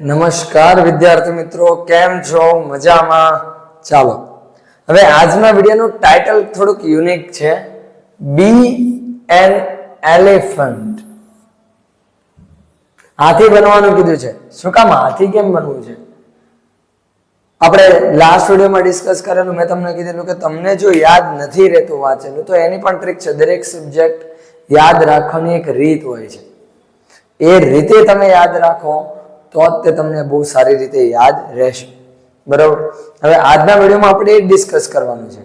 નમસ્કાર વિદ્યાર્થી મિત્રો, કેમ છો? મજામાં? ચાલો. હવે આજના વિડીયોનું ટાઇટલ થોડુંક યુનિક છે. બી એન એલિફન્ટ. હાથી બનવાનું કીધું છે. શું કામ હાથી કેમ બનવું છે? આપણે લાસ્ટ વિડીયોમાં ડિસ્કસ કરેલું, મેં તમને કીધેલું કે તમને જો યાદ નથી રહેતું વાંચેલું, તો એની પણ ટ્રીક છે. દરેક સબ્જેક્ટ યાદ રાખવાની એક રીત હોય છે. એ રીતે તમે યાદ રાખો. તો જ તે તમને બહુ સારી રીતે યાદ રહેશે. બરાબર? હવે આજના વિડીયોમાં આપણે એ ડિસ્કસ કરવાનું છે.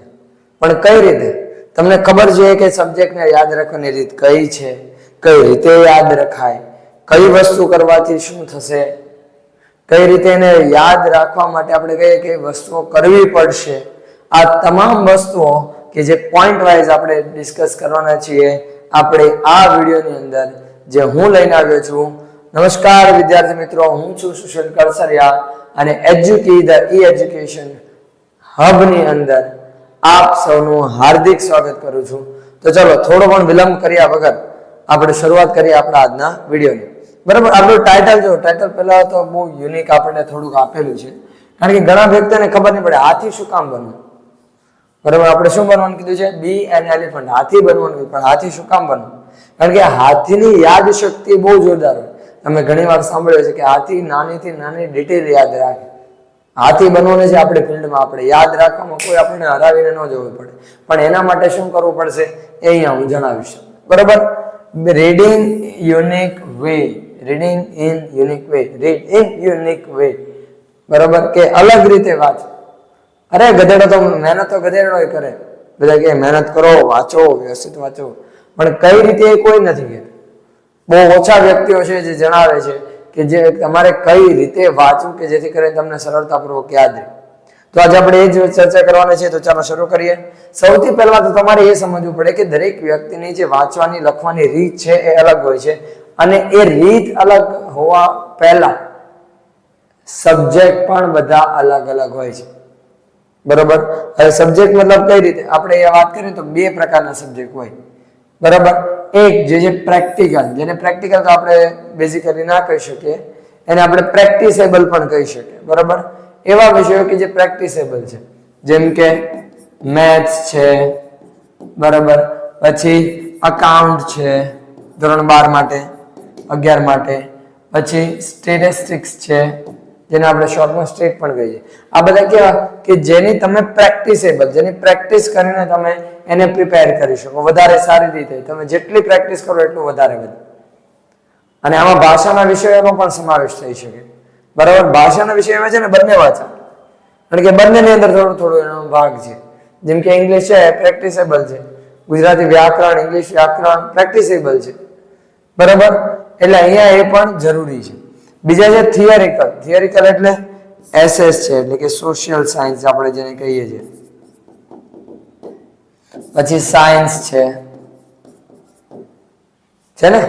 પણ કઈ રીતે? તમને ખબર છે કે સબ્જેક્ટને યાદ રાખવાની રીત કઈ છે? કઈ રીતે યાદ રખાય? કઈ વસ્તુ કરવાથી શું થશે? કઈ રીતે એને યાદ રાખવા માટે આપણે કઈ કઈ વસ્તુઓ કરવી પડશે? આ તમામ વસ્તુઓ કે જે પોઈન્ટ વાઇઝ આપણે ડિસ્કસ કરવાના છીએ, આપણે આ વિડીયોની અંદર જે હું લઈને આવ્યો છું નમસ્કાર વિદ્યાર્થી મિત્રો, હું છું સુશીલ કરસરિયા અને એજ્યુકી, ધ ઈ એજ્યુકેશન હબની અંદર આપ સૌનું હાર્દિક સ્વાગત કરું છું. તો ચલો, થોડો પણ વિલંબ કર્યા વગર આપણે શરૂઆત કરીએ આપણા આજના વિડીયોની. બરાબર, આપણું ટાઇટલ જો ટાઇટલ પહેલાં તો બહુ યુનિક આપણને થોડુંક આપેલું છે. કારણ કે ઘણા વ્યક્તિને ખબર નહીં પડે, હાથી શું કામ બનવું? બરાબર, આપણે શું બનવાનું કીધું છે? બી એન એલિફન્ટ, હાથી બનવાનું. પણ હાથી શું કામ બનવું? કારણ કે હાથીની યાદ શક્તિ બહુ જોરદાર હોય. તમે ઘણી વાર સાંભળ્યું છે કે હાથી નાનીથી નાની ડિટેલ યાદ રાખે. હાથી બનવાને છે આપણી ફિલ્ડમાં આપણે યાદ રાખવામાં કોઈ આપણને હરાવીને ન જવું પડે. પણ એના માટે શું કરવું પડશે? એ અહીંયા હું જણાવીશ. બરાબર? Reading unique way reading in unique way read in unique way બરાબર? કે અલગ રીતે વાંચ. અરે, ગધેડો તો મહેનત તો ગધેડો કરે. બધા કે મહેનત કરો, વાંચો, વ્યવસ્થિત વાંચો. પણ કઈ રીતે એ કોઈ નથી કહેતું. બહુ ઓછા વ્યક્તિઓ છે જે જણાવે છે કે જે તમારે કઈ રીતે વાંચવું કે જેથી કરીને તમને સરળતાપૂર્વક યાદ રહે. તો આજે આપણે એ જ ચર્ચા કરવાની છે, તો ચાલો શરૂ કરીએ. સૌથી પહેલા તો તમારે એ સમજવું પડે કે દરેક વ્યક્તિની જે વાંચવાની, લખવાની રીત છે એ અલગ હોય છે અને એ રીત અલગ હોવા પહેલા સબ્જેક્ટ પણ બધા અલગ અલગ હોય છે. બરોબર? હવે સબ્જેક્ટ મતલબ કઈ રીતે? આપણે એ વાત કરીએ તો બે પ્રકારના સબ્જેક્ટ હોય. બરાબર? એક જે જે પ્રેક્ટિકલ જેને પ્રેક્ટિકલ તો આપણે બેઝિકલી ના કહી શકીએ, એને આપણે પ્રેક્ટિસેબલ પણ કહી શકીએ, બરાબર? એવા વિષયો કે જે પ્રેક્ટિસેબલ છે. જેમ કે મેથ્સ છે, બરાબર? પછી અકાઉન્ટ છે, ધોરણ બાર માટે, અગિયાર માટે. પછી સ્ટેટિસ્ટિક્સ છે જેને આપણે શોર્ટમાં સ્ટેટ પણ કહીએ આ બધા કેવા? કે જેની તમે પ્રેક્ટિસેબલ જેની પ્રેક્ટિસ કરીને તમે એને પ્રિપેર કરી શકો. વધારે સારી રીતે. તમે જેટલી પ્રેક્ટિસ કરો એટલું વધારે વધે. અને આમાં ભાષાના વિષયોનો પણ સમાવેશ થઈ શકે. બરાબર? ભાષાના વિષયમાં છે ને બંને વાંચા. કારણ કે બંનેની અંદર થોડું થોડું એનો ભાગ છે. જેમ કે ઇંગ્લિશ છે પ્રેક્ટિસેબલ છે. ગુજરાતી વ્યાકરણ ઇંગ્લિશ વ્યાકરણ પ્રેક્ટિસેબલ છે. બરાબર? એટલે અહીંયા એ પણ જરૂરી છે. બીજા છે થિયરિકલ થિયરિકલ એટલે એસએસ છે, એટલે કે સોશિયલ સાયન્સ આપણે જેને કહીએ છીએ. પછી સાયન્સ છે. છે ને?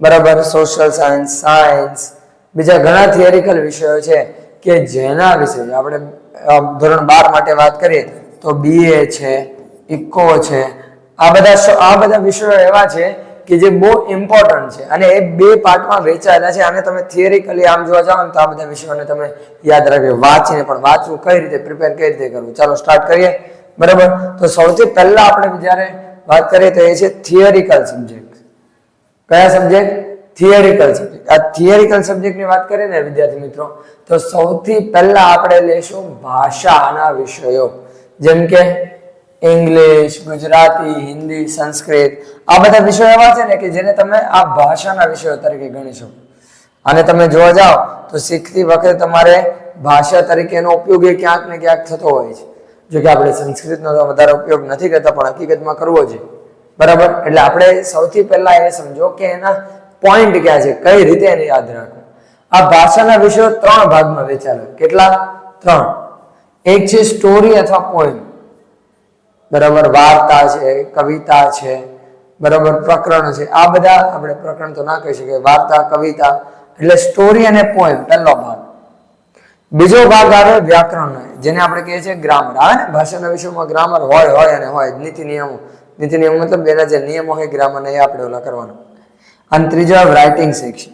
બરાબર? સોશિયલ સાયન્સ સાયન્સ બીજા ઘણા થિયરિકલ વિષયો છે કે જેના વિશે આપણે ધોરણ બાર માટે વાત કરીએ, તો બીએ છે ઇકો છે. આ બધા આ બધા વિષયો એવા છે કે જે બહુ ઇમ્પોર્ટન્ટ છે. અને એ બે પાર્ટમાં વેચાયેલા છે. અને તમે થિયરિકલી આમ જોવા જાઓ ને તો આ બધા વિષયોને તમે યાદ રાખજો. વાંચીને પણ વાંચવું, કઈ રીતે પ્રિપેર કઈ રીતે કરવું. ચાલો સ્ટાર્ટ કરીએ. બરાબર? તો સૌથી પહેલા આપણે જ્યારે વાત કરીએ તો એ છે થિયરિકલ સબ્જેક્ટ કયા સબ્જેક્ટ થિયરિકલ સબ્જેક્ટ આ થિયરિકલ સબ્જેક્ટની વાત કરીએ ને વિદ્યાર્થી મિત્રો, તો સૌથી પહેલા આપણે લેશું ભાષાના વિષયો. જેમ કે ઇંગ્લિશ ગુજરાતી હિન્દી સંસ્કૃત આ બધા વિષયો એવા છે ને કે જેને તમે આ ભાષાના વિષયો તરીકે ગણી શકો. અને તમે જોવા જાઓ, તો શીખતી વખતે તમારે ભાષા તરીકેનો ઉપયોગ એ ક્યાંક ને ક્યાંક થતો હોય છે. જો કે આપણે સંસ્કૃતનો તો વધારે ઉપયોગ નથી કરતા, પણ હકીકતમાં કરવો જોઈએ બરાબર? એટલે આપણે સૌથી પહેલા એ સમજો કે એના પોઈન્ટ ક્યાં છે, કઈ રીતે એને યાદ રાખવું. આ ભાષાના વિષયો ત્રણ ભાગમાં વેચાયેલા કેટલા? ત્રણ. એક છે સ્ટોરી અથવા પોઈન્ટ બરાબર વાર્તા છે, કવિતા છે, બરાબર પ્રકરણ છે. આ બધા આપણે પ્રકરણ તો ના કહી શકીએ વાર્તા, કવિતા એટલે સ્ટોરી અને પોએમ પહેલો ભાગ. બીજો ભાગ આવે વ્યાકરણનો જેને આપણે કહીએ છીએ ગ્રામર આવે ભાષાના વિષયમાં ગ્રામર હોય હોય અને હોય. નીતિ નિયમો. નીતિ નિયમો મતલબ એના જે નિયમો હોય ગ્રામર એ આપણે ઓલા કરવાનું. અને ત્રીજો રાઇટિંગ સેક્શન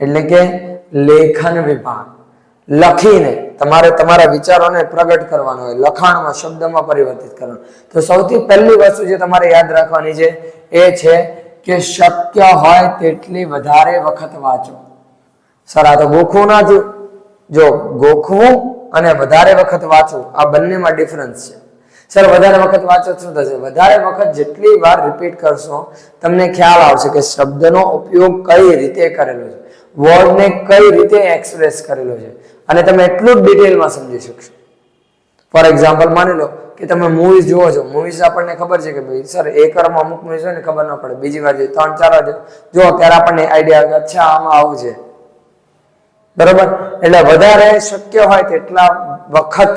એટલે કે લેખન વિભાગ. લખીને તમારે તમારા વિચારોને પ્રગટ કરવાનો હોય, લખાણમાં, શબ્દમાં પરિવર્તિત કરવાનો. તો સૌથી પહેલી વસ્તુ જે તમારે યાદ રાખવાની છે એ છે કે શક્ય હોય તેટલી વધારે વખત વાંચો. સર, આ તો ગોખવું ના થયું. જો ગોખવું અને વધારે વખત વાંચવું, આ બંનેમાં ડિફરન્સ છે. સર, વધારે વખત વાંચો શું થશે? વધારે વખત જેટલી વાર રિપીટ કરશો, તમને ખ્યાલ આવશે કે શબ્દનો ઉપયોગ કઈ રીતે કરેલો છે? વર્ડને કઈ રીતે એક્સપ્રેસ કરેલો છે? અને તમે એટલું જ ડિટેલમાં સમજી શકશો. ફોર એક્ઝામ્પલ માની લો કે તમે મૂવીઝ જુઓ છો. મૂવીઝ આપણને ખબર છે કે ભાઈ, સર, એક વારમાં અમુક મૂવીઝ હોય ને ખબર ન પડે. બીજી વાર જોઈએ, ત્રણ, ચાર વાર જુઓ ત્યારે આપણને આઈડિયા આવે અચ્છા, આમાં આવું છે. બરોબર? એટલે વધારે શક્ય હોય તેટલા વખત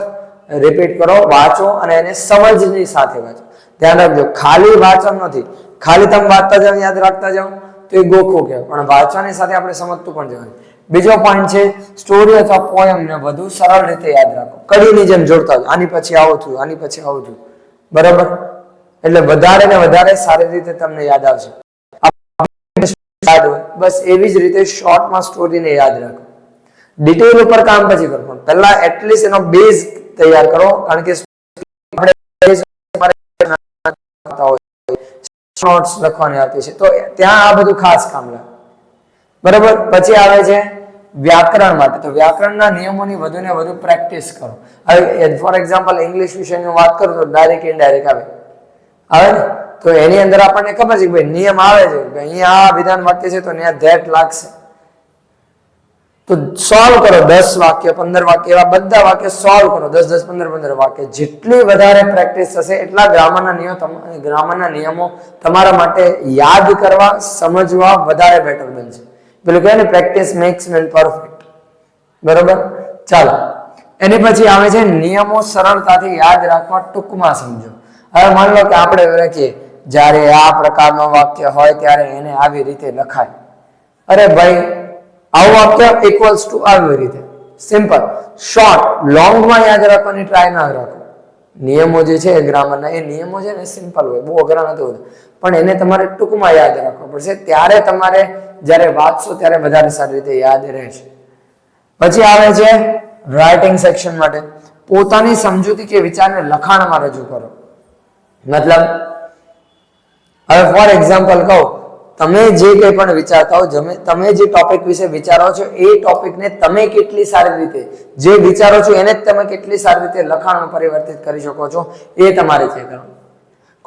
રિપીટ કરો, વાંચો અને એને સમજની સાથે વાંચો. ધ્યાન રાખજો, ખાલી વાંચન નથી. ખાલી તમે વાંચતા જાઓ, યાદ રાખતા જાઓ, તો એ ગોખવું કે, પણ વાંચવાની સાથે આપણે સમજતું પણ જવાનું. બીજો પોઈન્ટ છે સ્ટોરી અથવા પોયમને વધુ સરળ રીતે યાદ રાખો. કડીની જેમ જોડતા આની પછી આવું થયું, આની પછી આવું થયું. બરાબર? એટલે વધારે ને વધારે સારી રીતે તમને યાદ આવશે. બસ એવી જ રીતે શોર્ટમાં સ્ટોરીને યાદ રાખો. ડિટેલ ઉપર કામ પછી કરો, પણ પહેલા એટલીસ્ટ એનો બેઝ તૈયાર કરો, કારણ કે નોટ્સ લખવાની આવતી છે. તો ત્યાં આ બધું ખાસ કામ લાગે બરાબર? પછી આવે છે વ્યાકરણ માટે. તો વ્યાકરણના નિયમોની વધુ ને વધુ પ્રેક્ટિસ કરો. હવે ફોર એક્ઝામ્પલ ઇંગ્લિશ વિષયની વાત કરું તો ડાયરેક્ટ ઇનડાયરેક્ટ આવે. આવે ને? તો એની અંદર આપણને ખબર છે કે ભાઈ નિયમ આવે છે. કે અહીંયા આ વિધાન વાક્ય છે તો અહીંયા ધેટ લાગશે. તો સોલ્વ કરો દસ વાક્ય, પંદર વાક્ય, એવા બધા વાક્ય સોલ્વ કરો. દસ દસ, પંદર પંદર વાક્ય. જેટલી વધારે પ્રેક્ટિસ થશે, એટલા ગ્રામરના નિયમો ગ્રામરના નિયમો તમારા માટે યાદ કરવા, સમજવા વધારે બેટર બનશે. પેલું કહે ને પ્રેક્ટિસ મેક્સ મેન પરફેક્ટ બરોબર? ચાલો. એની પછી આવે છે, નિયમો સરળતાથી યાદ રાખવા ટૂંકમાં સમજો. હવે માન લો કે આપણે લખીએ જ્યારે આ પ્રકારનો વાક્ય હોય ત્યારે એને આવી રીતે લખાય. અરે ભાઈ, આવું વાક્ય ઇક્વલ્સ ટુ આવી રીતે. સિમ્પલ શોર્ટ લોંગમાં યાદ રાખવાની ટ્રાય ના રાખો. નિયમો જે છે ગ્રામરના એ નિયમો છે ને સિમ્પલ હોય. બહુ અઘરા નથી હોતા. પણ એને તમારે ટૂંકમાં યાદ રાખવો પડશે. ત્યારે તમારે જ્યારે વાંચશો ત્યારે વધારે સારી રીતે યાદ રહેશે પછી આવે છે રાઇટિંગ સેક્શન માટે. પોતાની સમજૂતી કે વિચારને લખાણમાં રજૂ કરો. મતલબ, હવે ફોર એક્ઝામ્પલ કહું, તમે જે કંઈ પણ વિચારતા હો તમે જે ટોપિક વિશે વિચારો છો, એ ટોપિકને તમે કેટલી સારી રીતે, જે વિચારો છો એને જ તમે કેટલી સારી રીતે લખાણમાં પરિવર્તિત કરી શકો છો, એ તમારે છે કરવાનું.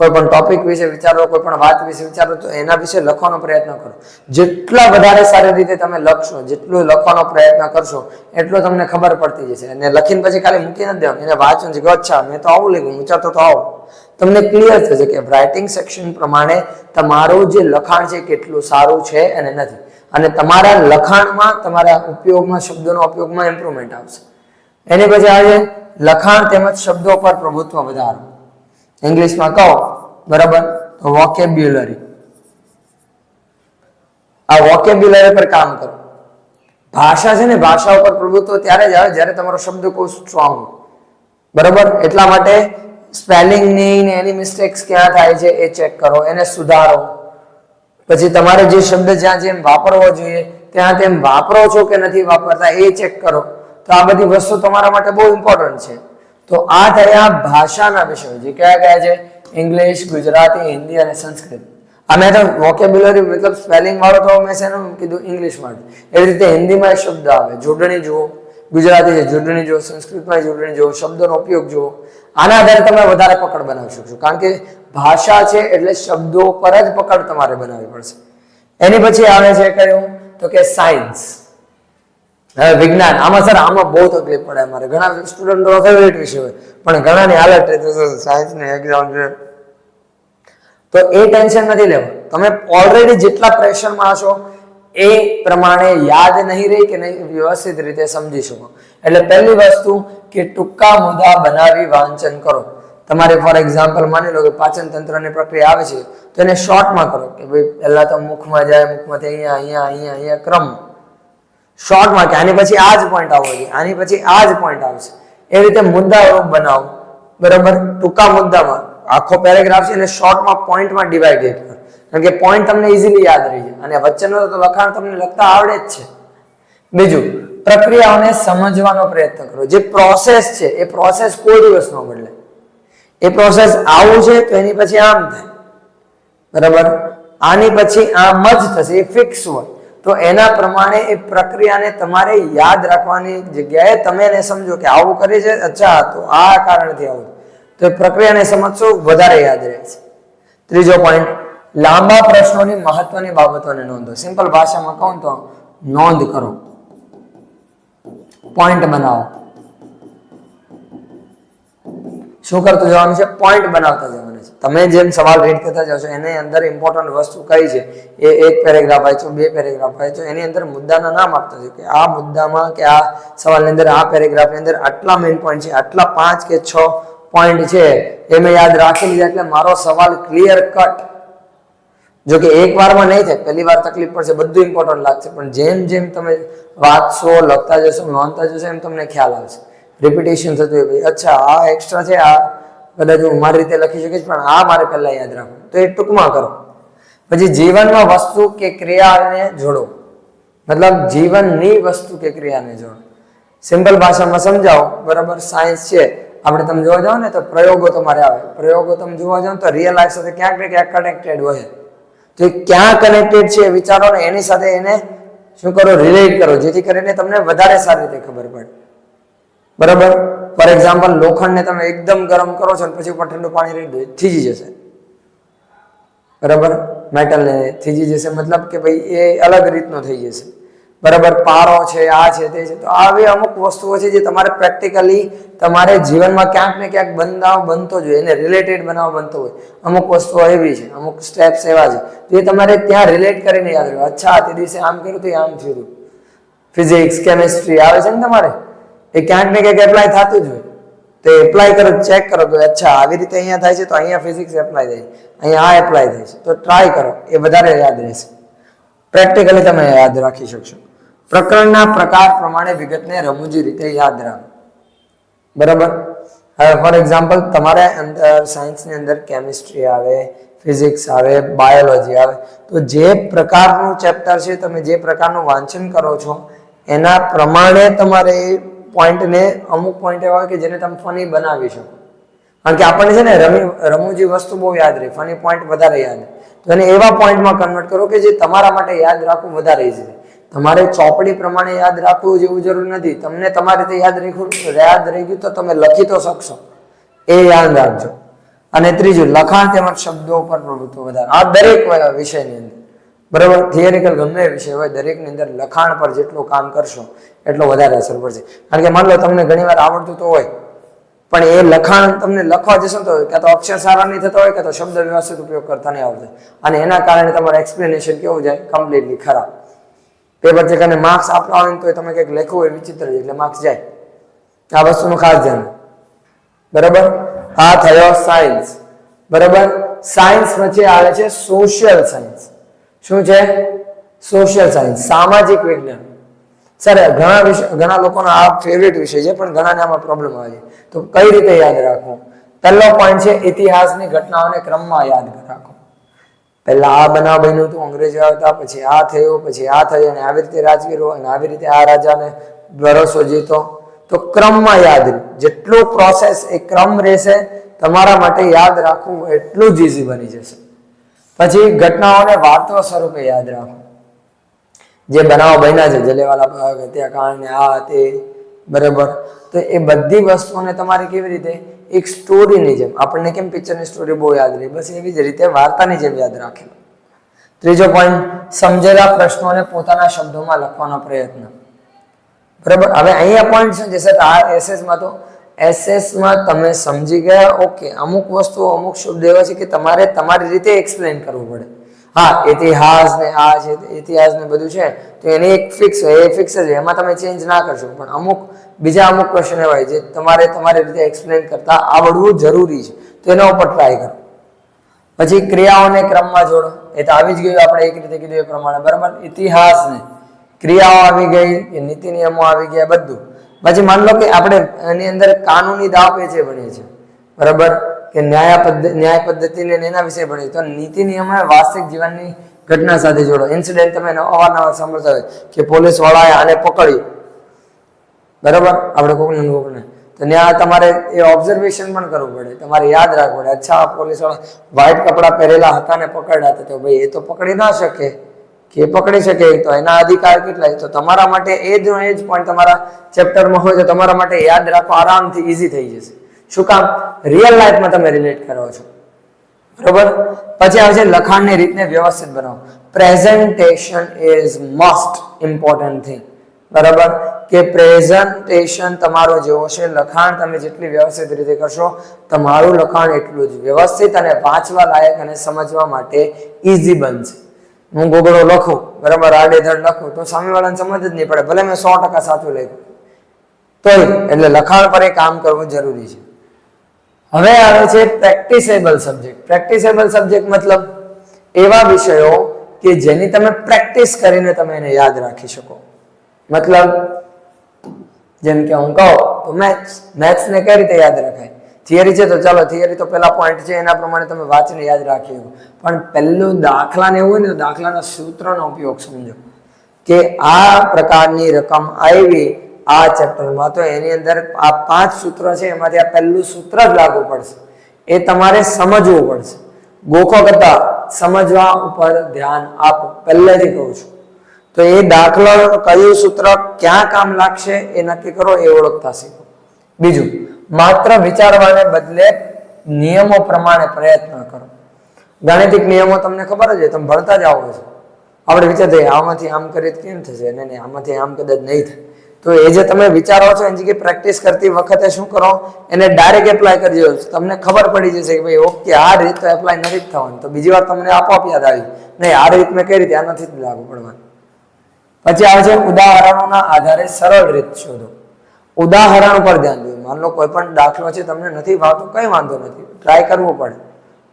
કોઈ પણ ટોપિક વિશે વિચારો, કોઈ પણ વાત વિશે વિચારો, તો એના વિશે લખવાનો પ્રયત્ન કરો. જેટલા વધારે સારી રીતે તમે લખશો, જેટલું લખવાનો પ્રયત્ન કરશો, એટલો તમને ખબર પડતી જશે. અને લખીને પછી ખાલી મૂકી નથી દેવાનું. એને વાંચો છે કે અચ્છા, મેં તો આવું લખ્યું વિચારતો તો આવું. તમને ક્લિયર થશે કે રાઇટિંગ સેક્શન પ્રમાણે તમારું જે લખાણ છે કેટલું સારું છે અને નથી. અને તમારા લખાણમાં, તમારા ઉપયોગમાં, શબ્દોનો ઉપયોગમાં ઇમ્પ્રુવમેન્ટ આવશે. એની પછી આજે લખાણ તેમજ શબ્દો પર પ્રભુત્વ વધારો ઇંગ્લિશમાં કહો, બરાબર? તો વોકેબ્યુલરી આ વોકેબ્યુલરી પર કામ કરો. ભાષા છે ને, ભાષા ઉપર પ્રભુત્વ ત્યારે જ આવે જ્યારે તમારો શબ્દકોશ સ્ટ્રોંગ બરાબર? એટલા માટે સ્પેલિંગની ને એની મિસ્ટેક્સ ક્યાં થાય છે એ ચેક કરો, એને સુધારો. પછી તમારે જે શબ્દ જ્યાં જેમ વાપરવો જોઈએ, ત્યાં તેમ વાપરો છો કે નથી વાપરતા એ ચેક કરો. તો આ બધી વસ્તુ તમારા માટે બહુ ઇમ્પોર્ટન્ટ છે. તો આ થયા ભાષાના વિષયો જે કયા કયા છે? ઇંગ્લિશ, ગુજરાતી, હિન્દી અને સંસ્કૃત. આ તો વોકેબ્યુલરી મતલબ સ્પેલિંગ વાળો તો મેં શેનું કીધું ઇંગ્લિશ માટે. એવી રીતે હિન્દીમાં શબ્દ આવે. જોડણી જુઓ. ગુજરાતી છે, જોડણી જુઓ. સંસ્કૃતમાં જોડણી જુઓ. શબ્દોનો ઉપયોગ જુઓ. આના આધારે તમે વધારે પકડ બનાવી શકશો. કારણ કે ભાષા છે એટલે શબ્દો પર જ પકડ તમારે બનાવવી પડશે. એની પછી આવે છે કયું? તો કે સાયન્સ હવે વિજ્ઞાન, આમાં સર, આમાં બહુ તકલીફ પડે અમારે. ઘણા સ્ટુડન્ટો ફેવરેટ વિષય હોય, પણ ઘણાની હાલત સાયન્સની એક્ઝામ છે. તો એ ટેન્શન નથી લેવું. તમે ઓલરેડી જેટલા પ્રેશરમાં હશો, એ પ્રમાણે યાદ નહીં રહી કે નહીં, વ્યવસ્થિત રીતે સમજી શકો. એટલે પહેલી વસ્તુ કે ટૂંકા મુદ્દા બનાવી વાંચન કરો. તમારે ફોર એક્ઝામ્પલ માની લો કે પાચન તંત્રની પ્રક્રિયા આવે છે, તો એને શોર્ટમાં કરો કે ભાઈ પહેલા તો મુખમાં જાય, મુખમાંથી અહીંયા અહીંયા અહીંયા અહીંયા ક્રમ. શોર્ટમાં કે આની પછી આ જ પોઈન્ટ આવવો જોઈએ, આની પછી આ જ પોઈન્ટ આવશે. એ રીતે મુદ્દાઓ બનાવો, બરાબર? ટૂંકા મુદ્દામાં આખો પેરેગ્રાફ છે એને શોર્ટમાં પોઈન્ટમાં ડિવાઈડેડ કરો. કારણ કે પોઈન્ટ તમને ઇઝીલી યાદ રહી જાય. અને વચ્ચેનો તો લખાણ તમને લખતા આવડે જ છે. બીજું, પ્રક્રિયાઓને સમજવાનો પ્રયત્ન કરો. જે પ્રોસેસ છે, એ પ્રોસેસ કોઈ દિવસ ન બદલે. એ પ્રોસેસ આવું છે તો એની પછી આમ થાય. બરાબર? આની પછી આમ જ થશે. એ ફિક્સ હોય. તો એના પ્રમાણે એ પ્રક્રિયાને તમારે યાદ રાખવાની જગ્યાએ તમે એને સમજો કે આવું કરે છે, અચ્છા, તો આ કારણથી આવું તો એ પ્રક્રિયાને સમજશો, વધારે યાદ રહેશે ત્રીજો પોઈન્ટ લાંબા પ્રશ્નોની મહત્વની બાબતોને નોંધો. સિમ્પલ ભાષામાં કહું તો, નોંધ કરો. પોઈન્ટ બનાવો. શું કરતું જવાનું છે? પોઈન્ટ બનાવતા જવાનું. છે. તમે જેમ સવાલ રીડ કરતા જશો એની અંદર ઇમ્પોર્ટન્ટ વસ્તુ કઈ છે? એ એક પેરેગ્રાફ વાંચો બે પેરેગ્રાફ વાંચો એની અંદર મુદ્દાના નામ આપતા છે કે આ મુદ્દામાં કે આ સવાલની અંદર, આ પેરેગ્રાફની અંદર આટલા મેઇન પોઈન્ટ છે, આટલા પાંચ કે છ પોઈન્ટ છે. એ મેં યાદ રાખી લીધા એટલે મારો સવાલ ક્લિયર કટ જો કે એક વારમાં નહીં થાય, પહેલી વાર તકલીફ પડશે, બધું ઇમ્પોર્ટન્ટ લાગશે, પણ જેમ જેમ તમે વાંચશો, લખતા જશો, નોંધતા જશો, એમ તમને ખ્યાલ આવશે. રિપીટેશન થતું હોય અચ્છા, આ એક્સ્ટ્રા છે, આ કદાચ હું મારી રીતે લખી શકીશ, પણ આ મારે પહેલા યાદ રાખવું. તો એ ટૂંકમાં કરો. પછી જીવનમાં વસ્તુ કે ક્રિયાને જોડો. મતલબ જીવનની વસ્તુ કે ક્રિયાને જોડો. સિમ્પલ ભાષામાં સમજાવો, બરાબર? સાયન્સ છે. આપણે તમે જોવા જાઓ ને તો પ્રયોગો તમારે આવે. પ્રયોગો તમે જોવા જાઓ તો રિયલ લાઈફ સાથે ક્યાંક ને ક્યાંક કનેક્ટેડ હોય. તો એ ક્યાં કનેક્ટેડ છે વિચારો ને એની સાથે એને શું કરો રિલેટ કરો. જેથી કરીને તમને વધારે સારી રીતે ખબર પડે. બરાબર? ફોર એક્ઝામ્પલ લોખંડને તમે એકદમ ગરમ કરો છો અને પછી ઉપર ઠંડુ પાણી રહી થીજી જશે. બરાબર? મેટલને થીજી જશે, મતલબ કે ભાઈ એ અલગ રીતનો થઈ જશે. બરાબર? પારો છે, આ છે, તે છે, તો આવી અમુક વસ્તુઓ છે જે તમારે પ્રેક્ટિકલી તમારે જીવનમાં ક્યાંક ને ક્યાંક બનાવ બનતો જોઈએ એને રિલેટેડ બનાવ બનતો હોય. અમુક વસ્તુઓ એવી છે, અમુક સ્ટેપ્સ એવા છે, તો એ તમારે ત્યાં રિલેટ કરીને યાદ રહ્યું અચ્છા, તે દિવસે આમ કર્યું તો આમ થયું ફિઝિક્સ કેમિસ્ટ્રી આવે છે ને તમારે? એ ક્યાંક ને ક્યાંક એપ્લાય થતું જ હોય. તો એપ્લાય કરો ચેક કરો કે અચ્છા, આવી રીતે અહીંયા થાય છે, તો અહીંયા ફિઝિક્સ એપ્લાય થાય. અહીંયા આ એપ્લાય થાય છે. તો ટ્રાય કરો. એ વધારે યાદ રહેશે. પ્રેક્ટિકલી તમે યાદ રાખી શકશો. પ્રકરણના પ્રકાર પ્રમાણે વિગતને રમૂજી રીતે યાદ રાખો. બરાબર? હવે ફોર એક્ઝામ્પલ તમારે અંદર સાયન્સની અંદર કેમિસ્ટ્રી આવે ફિઝિક્સ આવે બાયોલોજી આવે. તો જે પ્રકારનું ચેપ્ટર છે, તમે જે પ્રકારનું વાંચન કરો છો, એના પ્રમાણે તમારે પોઈન્ટને અમુક પોઈન્ટ એવા કે જેને તમે ફની બનાવી શકો. કારણ કે આપણને છે ને રમી, રમૂજી વસ્તુ બહુ યાદ રહે, ફની પોઈન્ટ વધારે યાદ. તો એને એવા પોઈન્ટમાં કન્વર્ટ કરો કે જે તમારા માટે યાદ રાખવું વધારે રહે. તમારે ચોપડી પ્રમાણે યાદ રાખવું જેવું જરૂર નથી. તમને તમારી રીતે યાદ રાખ્યું યાદ રહી ગયું તો તમે લખી તો શકશો. એ યાદ રાખજો. અને ત્રીજું, લખાણ તેમજ શબ્દો ઉપર પ્રભુત્વ વધારે. આ દરેક વિષયની અંદર. બરાબર? થિયરિકલ ગમે વિષય હોય, દરેકની અંદર લખાણ પર જેટલું કામ કરશો, એટલો વધારે અસર પડશે. કારણ કે માન લો, તમને ઘણીવાર આવડતું તો હોય, પણ એ લખાણ તમને લખવા જશો તો કાં તો અક્ષર સારા નહીં થતા હોય કાં તો શબ્દ વ્યવસ્થિત ઉપયોગ કરતા નહીં આવડતો. અને એના કારણે તમારું એક્સપ્લેનેશન કેવું જાય? કમ્પ્લીટલી ખરાબ. પેપર ચેક અને માર્ક્સ આપવા આવે તો તમે કંઈક લખવું હોય વિચિત્ર છે, એટલે માર્ક્સ જાય. આ વસ્તુનું ખાસ ધ્યાન. બરાબર? આ થયો સાયન્સ બરાબર? સાયન્સ પછી આવે છે સોશિયલ સાયન્સ શું છે? સોશિયલ સાયન્સ સામાજિક વિજ્ઞાન. સર ઘણા વિષય ઘણા લોકોનો આ ફેવરેટ વિષય છે, પણ ઘણાને આમાં પ્રોબ્લેમ આવે છે. તો કઈ રીતે યાદ રાખવું? પહેલો પોઈન્ટ છે, ઇતિહાસની ઘટનાઓને ક્રમમાં યાદ રાખો. પહેલા આ બનાવ બન્યું હતું, અંગ્રેજો આવતા, પછી આ થયું, પછી આ થયું, અને આવી રીતે રાજવીરો અને આવી રીતે આ રાજાને ભરોસો જીતો. તો ક્રમમાં યાદ જેટલું પ્રોસેસ એ ક્રમ રહેશે, તમારા માટે યાદ રાખવું એટલું જ ઇઝી બની જશે. પછી ઘટનાઓને વાર્તા સ્વરૂપે યાદ રાખો. જે બનાવો બન્યા છે, જલેવાલા બાગ હત્યાકાંડ ને આ, તે, બરાબર. તો એ બધી વસ્તુઓને તમારે કેવી રીતે? એક સ્ટોરીની જેમ. આપણને કેમ પિક્ચરની સ્ટોરી બહુ યાદ રહી? બસ એવી જ રીતે વાર્તાની જેમ યાદ રાખેલો. ત્રીજો પોઈન્ટ સમજેલા પ્રશ્નોને પોતાના શબ્દોમાં લખવાનો પ્રયત્ન. બરાબર? હવે અહીંયા પોઈન્ટ શું છે સર આ એસએસમાં તો એસએસમાં તમે સમજી ગયા, ઓકે. અમુક વસ્તુઓ અમુક શબ્દ એવા છે કે તમારે તમારી રીતે એક્સપ્લેન કરવું પડે. હા, ઇતિહાસ ને આ છે, ઇતિહાસ ને બધું છે, તો એની એક ફિક્સ હોય, એ ફિક્સ જ એમાં તમે ચેન્જ ના કરશો. પણ અમુક, બીજા અમુક ક્વેશ્ચન એવા હોય જે તમારે તમારી રીતે એક્સપ્લેન કરતા આવડવું જરૂરી છે. તો એના ઉપર ટ્રાય કરો. પછી ક્રિયાઓને ક્રમમાં જોડો. એ તો આવી જ ગયું, આપણે એક રીતે કીધું એ પ્રમાણે. બરાબર? ઇતિહાસને. ક્રિયાઓ આવી ગઈ કે નીતિ નિયમો આવી ગયા, બધું. પછી માન લો કે આપણે એની અંદર કાનૂની દાવ પેચે ભણીએ છીએ. બરાબર? કે ન્યાય પદ્ધતિ ન્યાય પદ્ધતિને એના વિશે ભણીએ તો નીતિ નિયમો વાસ્તવિક જીવનની ઘટના સાથે જોડો. ઇન્સિડન્ટ તમે અવારનવાર સાંભળતા હોય કે પોલીસ વાળાએ આને પકડ્યું. બરાબર? આપણે કોકને કોકને. તો ત્યાં તમારે એ ઓબ્ઝર્વેશન પણ કરવું પડે. તમારે યાદ રાખવું પડે. અચ્છા પોલીસવાળા વ્હાઈટ કપડાં પહેરેલા હતા ને પકડ્યા હતા. તો ભાઈ એ તો પકડી ના શકે. કે પકડી શકે તો એના અધિકાર કેટલા તો તમારા માટે એ જ એ જ પોઈન્ટ તમારા ચેપ્ટરમાં હોય તો તમારા માટે યાદ રાખો, આરામથી ઈઝી થઈ જશે. શું કામ? રિયલ લાઈફમાં તમે રિલેટ કરો છો. બરોબર? પછી આવશે લખાણની રીતને વ્યવસ્થિત બનાવો. Presentation is most important thing બરાબર? કે પ્રેઝન્ટેશન તમારો જેવો છે, લખાણ તમે જેટલી વ્યવસ્થિત રીતે કરશો, તમારું લખાણ એટલું જ વ્યવસ્થિત અને વાંચવા લાયક અને સમજવા માટે ઇઝી બનશે. હું ગોગડો લખું બરાબર આડેધડ લખું તો સામેવાળાને સમજ જ નહીં પડે, ભલે મેં સો ટકા સાચું લખ્યું. તોય, એટલે લખાણ પર એ કામ કરવું જરૂરી છે. હવે આવે છે પ્રેક્ટિસેબલ સબ્જેક્ટ. પ્રેક્ટિસેબલ સબ્જેક્ટ મતલબ એવા વિષયો કે જેની તમે પ્રેક્ટિસ કરીને તમે એને યાદ રાખી શકો. મતલબ, જેમ કે હું કહું, તો મેથ્સ. મેથ્સને કઈ રીતે યાદ રખાય? થિયરી છે તો ચાલો થિયરી તો પહેલા પોઈન્ટ છે, એના પ્રમાણે તમે વાંચીને યાદ રાખી પણ પહેલું દાખલાને એવું હોય ને દાખલાના સૂત્રનો ઉપયોગ સમજો. કે આ પ્રકારની રકમ આવી આ ચેપ્ટરમાં, તો એની અંદર આ પાંચ સૂત્ર છે, એમાંથી આ પહેલું સૂત્ર જ લાગુ પડશે. એ તમારે સમજવું પડશે. ગોખો કરતા સમજવા ઉપર ધ્યાન આપો. પહેલેથી કહું છું. તો એ દાખલો કયું સૂત્ર ક્યાં કામ લાગશે એ નક્કી કરો, એ ઓળખતા શીખો. બીજું, માત્ર વિચારવાને બદલે નિયમો પ્રમાણે પ્રયત્ન કરો. ગાણિતિક નિયમો તમને ખબર જ હોય, તમે ભણતા જ આવો છો. આપણે વિચાર થઈએ આમાંથી આમ કરીએ કેમ થશે? નહીં નહીં, આમાંથી આમ કદાચ નહીં થાય. તો એ જે તમે વિચારો છો, એની જગ્યાએ પ્રેક્ટિસ કરતી વખતે શું કરો? એને ડાયરેક્ટ એપ્લાય કરજો. તમને ખબર પડી જશે કે ભાઈ, ઓકે, આ રીત તો એપ્લાય નથી થવાની. તો બીજી વાર તમને આપોઆપ યાદ આવી, નહીં, આ રીત મેં કઈ રીતે? આ નથી લાગુ પડવાનું. પછી આવે છે ઉદાહરણોના આધારે સરળ રીત શોધો. ઉદાહરણ ઉપર ધ્યાન દો. માન લો કોઈ પણ દાખલો છે, તમને નથી ભાવતો કંઈ વાંધો નથી. ટ્રાય કરવો પડે.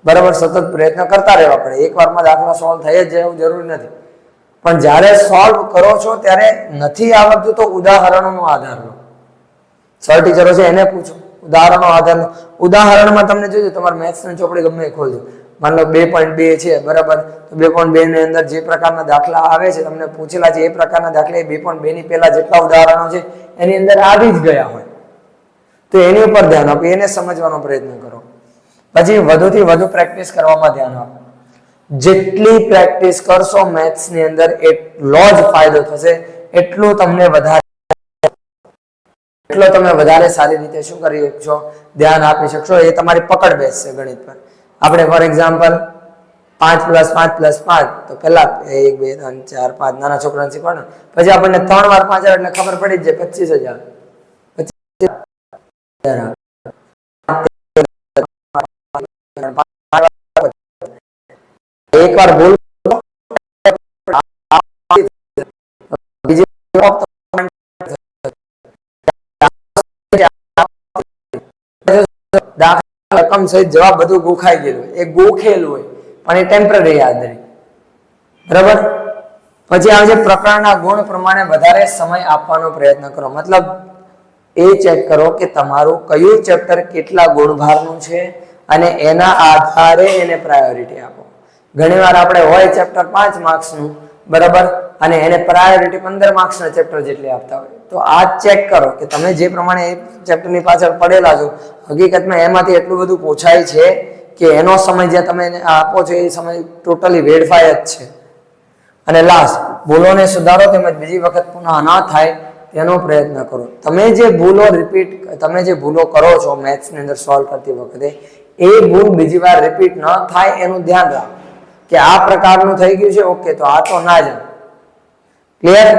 બરાબર, સતત પ્રયત્ન કરતા રહેવા પડે. એક વારમાં દાખલા સોલ્વ થઈ જ જાય એવું જરૂરી નથી. પણ જ્યારે સોલ્વ કરો છો, ત્યારે નથી આવડતું તો ઉદાહરણોનો આધાર લો. સર ટીચરો છે, એને પૂછો. ઉદાહરણો આધાર ઉદાહરણમાં તમને જોજો, તમારે મેથ્સની ચોપડી ગમે ખોલજો. માન લો બે પોઈન્ટ બે છે, બરાબર? તો બે પોઈન્ટ બે ની અંદર જે પ્રકારના દાખલા આવે છે, તમને પૂછેલા છે, એ પ્રકારના દાખલા એ બે પોઈન્ટ બે ની પહેલા જેટલા ઉદાહરણો છે, એની અંદર આવી જ ગયા હોય. તો એની ઉપર ધ્યાન આપો, એને સમજવાનો પ્રયત્ન કરો. પછી વધુથી વધુ પ્રેક્ટિસ કરવામાં ધ્યાન આપો. જેટલી પ્રેક્ટિસ કરશો મેથ્સની અંદર, એટલો જ ફાયદો થશે. એટલું તમને વધારે, એટલો તમે વધારે સારી રીતે શું કરી શકશો? ધ્યાન આપી શકશો. એ તમારી પકડ બેસશે ગણિત પર. આપણે ફોર એક્ઝામ્પલ પાંચ પ્લસ પાંચ પ્લસ પાંચ, તો પહેલા એક, બે, ત્રણ, ચાર, પાંચ, નાના છોકરાને શીખવાડો. પછી આપણને ત્રણ વાર પાંચ આવે એટલે ખબર પડી જ જાય, પચીસ હજાર. પચીસ હજાર એક વાર ભૂલ રકમ સહિત જવાબ બધું ગોખાઈ ગયેલું એ ગોખેલું હોય. પણ એ ટેમ્પરરી યાદ રહે. બરાબર? પછી આવે છે પ્રકરણના ગુણ પ્રમાણે વધારે સમય આપવાનો પ્રયત્ન કરો. મતલબ એ ચેક કરો કે તમારું કયું ચેપ્ટર કેટલા ગુણભારનું છે અને એના આધારે એને પ્રાયોરિટી આપો. ઘણીવાર આપણે હોય ચેપ્ટર પાંચ માર્ક્સનું બરાબર? અને એને પ્રાયોરિટી પંદર માર્ક્સના ચેપ્ટર જેટલી આપતા હોય. તો આ ચેક કરો કે તમે જે પ્રમાણે એ ચેપ્ટરની પાછળ પડેલા છો, હકીકતમાં એમાંથી એટલું બધું પૂછાય છે કે એનો સમય જે તમે એને આપો છો, એ સમય ટોટલી વેડફાય જ છે. અને લાસ્ટ ભૂલોને સુધારો તેમજ બીજી વખત પુનઃ ના થાય તેનો પ્રયત્ન કરો. તમે જે ભૂલો રિપીટ તમે જે ભૂલો કરો છો મેથ્સની અંદર સોલ્વ કરતી વખતે, એ ભૂલ બીજી વાર રિપીટ ન થાય એનું ધ્યાન રાખો. કે આ પ્રકારનું થઈ ગયું છે ઓકે તો આ તો ના જ. ક્લિયર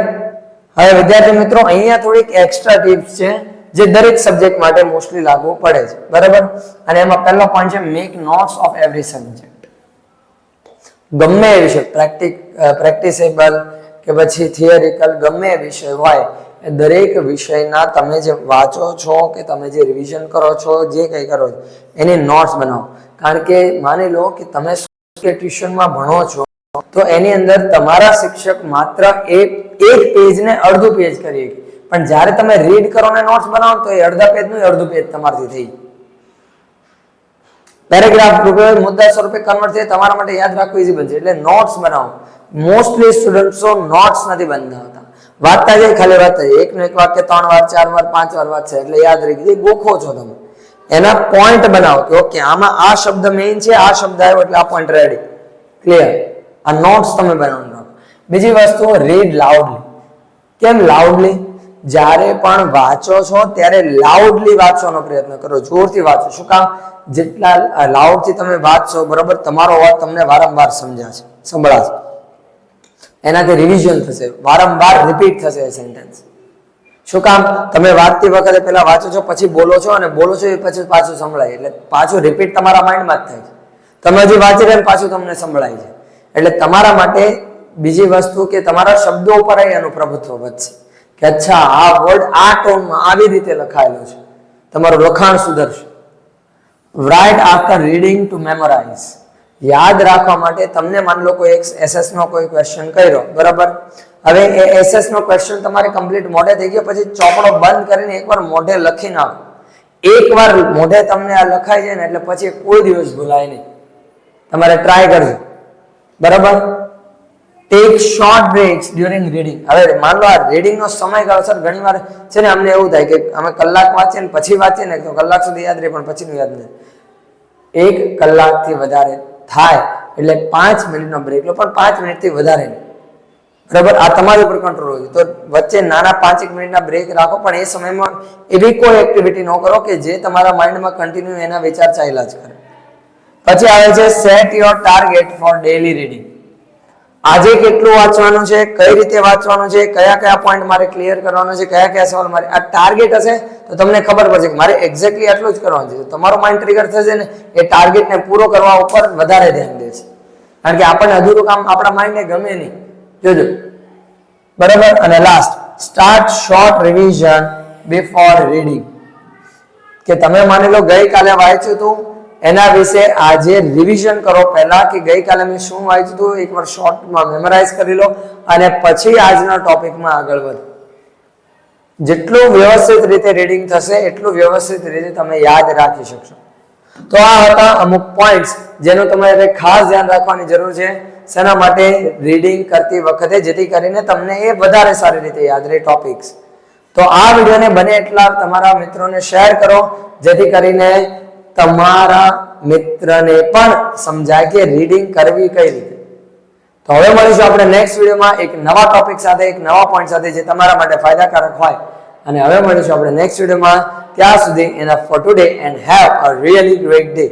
હવે વિદ્યાર્થી મિત્રો, અહીંયા થોડીક એક્સ્ટ્રા ટિપ્સ છે, જે દરેક સબ્જેક્ટ માટે મોસ્ટલી લાગુ પડે છે. બરાબર? અને એમાં પહેલો પોઈન્ટ છે make notes of every subject ગમે એ વિષય પ્રેક્ટિક પ્રેક્ટિસેબલ કે પછી થિયરિકલ ગમે એ વિષય હોય એ દરેક વિષયના તમે જે વાંચો છો કે તમે જે રિવિઝન કરો છો, જે કંઈ કરો છો, એની નોટ્સ બનાવો. કારણ કે માની લો કે તમે કે ટ્યુશનમાં ભણો છો, તો એની અંદર તમારા શિક્ષક માત્ર એક એક પેજને અડધું પેજ કરી પણ જ્યારે તમે રીડ કરો ને નોટ્સ બનાવો તો એ અડધા પેજનું અડધું પેજ તમારથી થઈ. પેરેગ્રાફ રૂપે મુદ્દા સ્વરૂપે કન્વર્ટ થઈ તમારા માટે યાદ રાખવું ઈઝી બનશે. એટલે નોટ્સ બનાવો. મોસ્ટલી સ્ટુડન્ટ્સો નોટ્સ નથી બનાવતા વાંચતા જાય ખાલી વાંચતા જાય. એકનું એક વાક્ય ત્રણ વાર, ચાર વાર, પાંચ વાર વાંચશે એટલે યાદ રહી ગઈ ગોખો છો તમે. એના પોઈન્ટ બનાવો કે ઓકે આમાં આ શબ્દ મેઇન છે, આ શબ્દ આવ્યો એટલે આ પોઈન્ટ રેડી ક્લિયર આ નોટ્સ તમે બનાવી રાખો બીજી વસ્તુ રીડ લાઉડલી કેમ લાઉડલી જ્યારે પણ વાંચો છો, ત્યારે લાઉડલી વાંચવાનો પ્રયત્ન કરો. જોરથી વાંચો. શું કામ? જેટલા લાઉડથી તમે વાંચશો, બરોબર, તમારો અવાજ તમને વારંવાર સમજાશે. સંભળાશે. એનાથી રિવિઝન થશે. વારંવાર રિપીટ થશે એ સેન્ટેન્સ શું કામ? તમે વાંચતી વખતે પહેલા વાંચો છો, પછી બોલો છો, અને બોલો છો એ પછી પાછું સંભળાય. એટલે પાછું રિપીટ તમારા માઇન્ડમાં જ થાય છે. તમે હજી વાંચી રહ્યા પાછું તમને સંભળાય છે. એટલે તમારા માટે બીજી વસ્તુ કે તમારા શબ્દો ઉપર એનું પ્રભુત્વ વધશે. કે અચ્છા, આ વર્ડ આ ટોનમાં આવી રીતે લખાયેલો છે. તમારું લખાણ સુધરશે. Write after reading to memorize યાદ રાખવા માટે તમને માન લો કોઈ એક એસએસ નો કોઈ ક્વેશ્ચન કર્યો, બરાબર? હવે એ એસએસ નો ક્વેશ્ચન તમારે કમ્પ્લીટ મોઢે થઈ ગયો, પછી ચોપડો બંધ કરીને એકવાર મોઢે લખી નાખો. એકવાર મોઢે તમને આ લખાઈ જાય ને એટલે પછી કોઈ દિવસ ભૂલાય નહીં. તમારે ટ્રાય કરજો. બરાબર? Take short breaks during reading હવે માન લો, આ રીડિંગનો સમય ગાળો સર ઘણી વાર છે ને અમને એવું થાય કે અમે કલાક વાંચીએ ને પછી વાંચીએ ને તો કલાક સુધી યાદ રહે, પણ પછીનું યાદ નહીં. એક કલાકથી વધારે થાય એટલે પાંચ મિનિટનો બ્રેક લો. પણ પાંચ મિનિટથી વધારે નહીં. બરાબર? આ તમારી ઉપર કંટ્રોલ હોય તો વચ્ચે નાના પાંચ એક મિનિટના બ્રેક રાખો, પણ એ સમયમાં એવી કોઈ એક્ટિવિટી ન કરો કે જે તમારા માઇન્ડમાં કન્ટિન્યુ એના વિચાર ચાલ્યા જ કરે. પછી આવે છે set your target for daily reading આજે કેટલું વાંચવાનું છે? કઈ રીતે વાંચવાનું છે? કયા કયા પોઈન્ટ મારે ક્લિયર કરવાનો છે? કયા કયા સવાલ મારે? આ ટાર્ગેટ હશે? તો તમને ખબર પડશે કે મારે એક્ઝેક્ટલી આટલું જ કરવાનું છે. તમારો માઇન્ડ ટ્રિગર થશે ને, એ ટાર્ગેટને પૂરો કરવા ઉપર વધારે ધ્યાન દે છે. કારણ કે આપણને અધૂરું કામ આપણા માઇન્ડને ગમે નહીં. જોજો. બરાબર? અને last start short revision before reading કે તમે માની લો ગઈકાલે વાંચ્યું હતું, એના વિશે આજે રિવિઝન કરો પહેલા કે ગઈકાલે મેં શું વાંચ્યું હતું એકવાર શોર્ટમાં મેમરાઇઝ કરી લો અને પછી આજના ટોપિકમાં આગળ વધો. જેટલું વ્યવસ્થિત રીતે રીડિંગ થશે, એટલું વ્યવસ્થિત રીતે તમે યાદ રાખી શકશો. તો આ હતા અમુક પોઈન્ટ્સ જેનું તમારે ખાસ ધ્યાન રાખવાની જરૂર છે. શેના માટે રીડિંગ કરતી વખતે, જેથી કરીને તમને એ વધારે સારી રીતે યાદ રહે ટોપિક્સ તો આ વિડીયોને બને એટલા તમારા મિત્રોને શેર કરો, જેથી કરીને તમારા મિત્રને પણ સમજાય કે રીડિંગ કરવી કઈ રીતે. તો હવે મળીશું આપણે નેક્સ્ટ વિડીયોમાં એક નવા ટોપિક સાથે, એક નવા પોઈન્ટ સાથે જે તમારા માટે ફાયદાકારક હોય. અને હવે મળીશું આપણે નેક્સ્ટ વિડીયોમાં. ત્યાં સુધી એના for today and have a really great day